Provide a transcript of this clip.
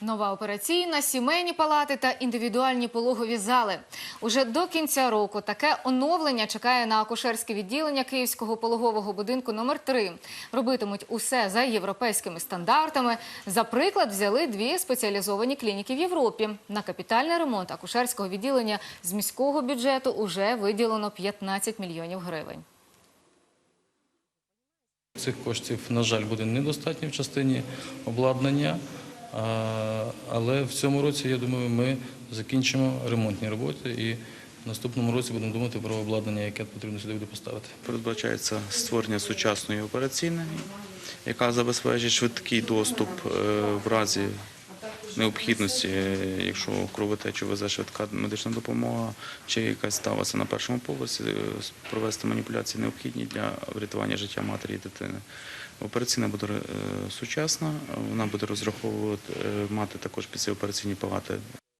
Нова операційна, сімейні палати та індивідуальні пологові зали. Уже до кінця року таке оновлення чекає на акушерське відділення Київського пологового будинку номер 3 Робитимуть усе за європейськими стандартами. За приклад взяли дві спеціалізовані клініки в Європі. На капітальний ремонт акушерського відділення з міського бюджету уже виділено 15 мільйонів гривень. Цих коштів, на жаль, буде недостатньо в частині обладнання, але в цьому році, я думаю, ми закінчимо ремонтні роботи і в наступному році будемо думати про обладнання, яке потрібно сюди буде поставити. Передбачається створення сучасної операційної, яка забезпечить швидкий доступ е, в разі необхідності, е, якщо кровотечу везе швидка медична допомога, чи якась сталася на першому поверсі, е, провести маніпуляції необхідні для врятування життя матері і дитини. Операційна буде е, сучасна, вона буде розраховувати мати також післяопераційні палати